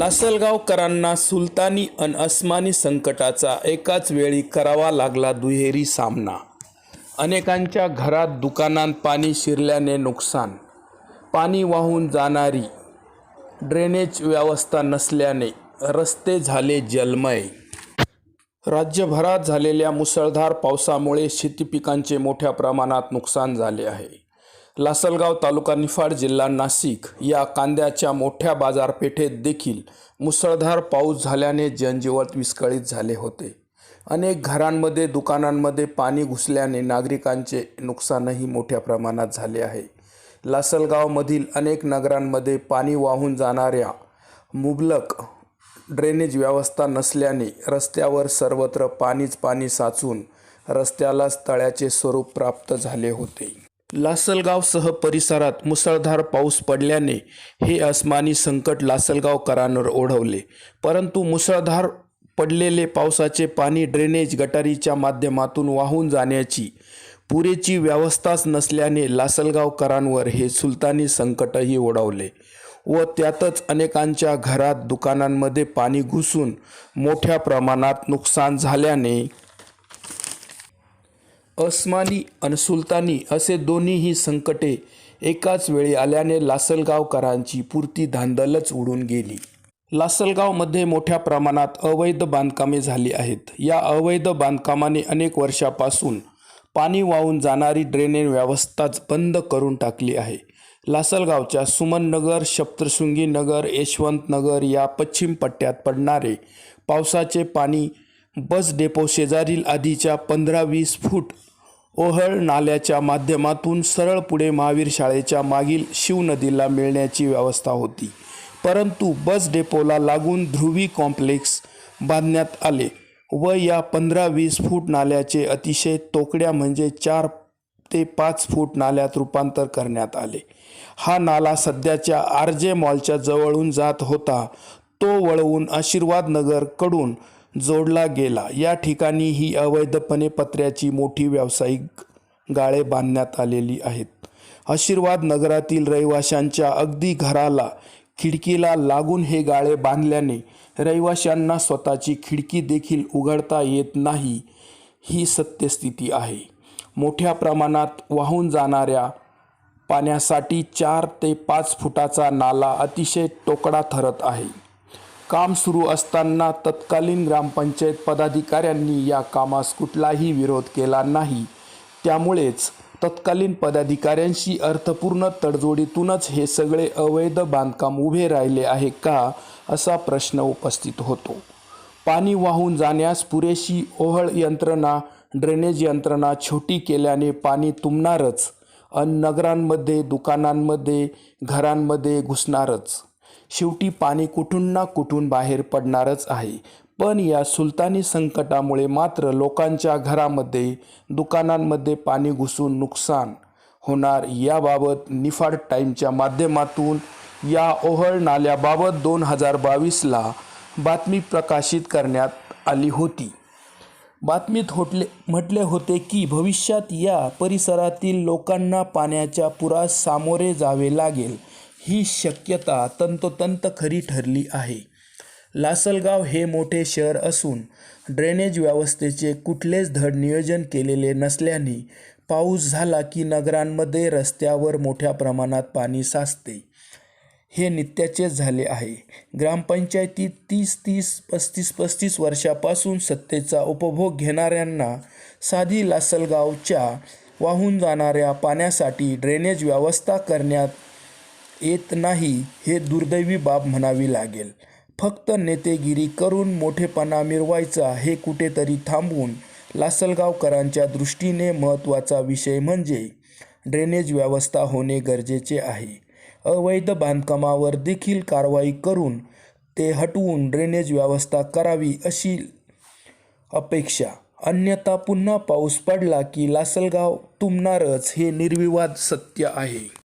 लासलगावकरांना सुलतानी अन अस्मानी संकटाचा एकाच वेळी करावा लागला दुहेरी सामना. अनेकांच्या घरात दुकानात पाणी शिरल्याने नुकसान पाणी वाहून जाणारी ड्रेनेज व्यवस्था नसल्याने रस्ते झाले जलमय. राज्यभरात झालेल्या मुसळधार पावसामुळे शेतीपिकांचे मोठ्या प्रमाणात नुकसान झाले आहे. लासलगाव तालुका निफाड जिल्हा नाशिक या कांद्याच्या मोठ्या बाजारपेठेत देखील मुसळधार पाऊस झाल्याने जनजीवन विस्कळीत झाले होते. अनेक घरांमध्ये दुकानांमध्ये पाणी घुसल्याने नागरिकांचे नुकसानही मोठ्या प्रमाणात झाले आहे. लासलगावमधील अनेक नगरांमध्ये पाणी वाहून जाणाऱ्या मुबलक ड्रेनेज व्यवस्था नसल्याने रस्त्यावर सर्वत्र पाणीच पाणी साचून रस्त्यालाच तळ्याचे स्वरूप प्राप्त झाले होते. लासलगावसह परिसरात मुसळधार पाऊस पडल्याने हे अस्मानी संकट लासलगावकरांवर ओढवले. परंतु मुसळधार पडलेले पावसाचे पाणी ड्रेनेज गटारीच्या माध्यमातून वाहून जाण्याची पुरेची व्यवस्थाच नसल्याने लासलगावकरांवर हे सुलतानी संकटही ओढवले व त्यातच अनेकांच्या घरात दुकानांमध्ये पाणी घुसून मोठ्या प्रमाणात नुकसान झाल्याने अस्मानी आणि सुलतानी असे दोन्हीही संकटे एकाच वेळी आल्याने लासलगावकरांची पुरती धांदलच उडून गेली. लासलगावमध्ये मोठ्या प्रमाणात अवैध बांधकामे झाली आहेत. या अवैध बांधकामाने अनेक वर्षापासून पाणी वाहून जाणारी ड्रेनेज व्यवस्थाच बंद करून टाकली आहे. लासलगावच्या सुमननगर सप्तशृंगी नगर यशवंत नगर या पश्चिम पट्ट्यात पडणारे पावसाचे पाणी बस डेपो शेजारील आधीच्या पंधरा वीस फूट ओहळ नाल्याच्या माध्यमातून सरळ पुढे महावीर शाळेच्या मागील शिवनदीला मिळण्याची व्यवस्था होती. परंतु बस डेपोला लागून ध्रुवी कॉम्प्लेक्स बांधण्यात आले व या पंधरा वीस फूट नाल्याचे अतिशय तोकड्या म्हणजे चार ते पाच फूट नाल्यात रूपांतर करण्यात आले. हा नाला सध्याच्या आर जे मॉलच्या जवळून जात होता. तो वळवून आशीर्वाद नगरकडून जोडला गेला. या ठिकाणी ही अवैधपणे पत्र्याची मोठी व्यावसायिक गाळे बांधण्यात आलेली आहेत. आशीर्वाद नगरातील रहिवाशांच्या अगदी घराला खिडकीला लागून हे गाळे बांधल्याने रहिवाशांना स्वतःची खिडकी देखील उघडता येत नाही ही सत्यस्थिती आहे. मोठ्या प्रमाणात वाहून जाणाऱ्या पाण्यासाठी चार ते पाच फुटाचा नाला अतिशय टोकडा ठरत आहे. काम सुरू असताना तत्कालीन ग्रामपंचायत पदाधिकाऱ्यांनी या कामास कुठलाही विरोध केला नाही. त्यामुळेच तत्कालीन पदाधिकाऱ्यांशी अर्थपूर्ण तडजोडीतूनच हे सगळे अवैध बांधकाम उभे राहिले आहे का असा प्रश्न उपस्थित होतो. पाणी वाहून जाण्यास पुरेशी ओहळ यंत्रणा ड्रेनेज यंत्रणा छोटी केल्याने पाणी तुंबणारच अन नगरांमध्ये दुकानांमध्ये घरांमध्ये घुसणारच. शेवटी पाणी कुठून ना कुठून बाहेर पडणारच आहे. पण या सुलतानी संकटामुळे मात्र लोकांच्या घरामध्ये दुकानांमध्ये पाणी घुसून नुकसान होणार याबाबत निफाड टाईमच्या माध्यमातून या ओहळ नाल्याबाबत दोन हजार बावीसला बातमी प्रकाशित करण्यात आली होती. बातमीत होटले म्हटले होते की भविष्यात या परिसरातील लोकांना पाण्याच्या पुरास सामोरे जावे लागेल. ही शक्यता तंतोतंत खरी ठरली आहे. लासलगाव हे मोठे शहर असून ड्रेनेज व्यवस्थेचे कुठलेच धड नियोजन केलेले नसल्याने पाऊस झाला की नगरांमध्ये रस्त्यावर मोठ्या प्रमाणात पाणी साचते. हे नित्याचेच झाले आहे. ग्रामपंचायतीत तीस तीस पस्तीस पस्तीस वर्षापासून सत्तेचा उपभोग घेणाऱ्यांना साधी लासलगावच्या वाहून जाणाऱ्या पाण्यासाठी ड्रेनेज व्यवस्था करण्यात येत नाही हे दुर्दैवी बाब म्हणावी लागेल. फक्त नेतेगिरी करून मोठेपणा मिरवायचा हे कुठेतरी थांबवून लासलगावकरांच्या दृष्टीने महत्त्वाचा विषय म्हणजे ड्रेनेज व्यवस्था होणे गरजेचे आहे. अवैध बांधकामावर देखील कारवाई करून ते हटवून ड्रेनेज व्यवस्था करावी अशी अपेक्षा. अन्यथा पुन्हा पाऊस पडला की लासलगाव तुंबणारच हे निर्विवाद सत्य आहे.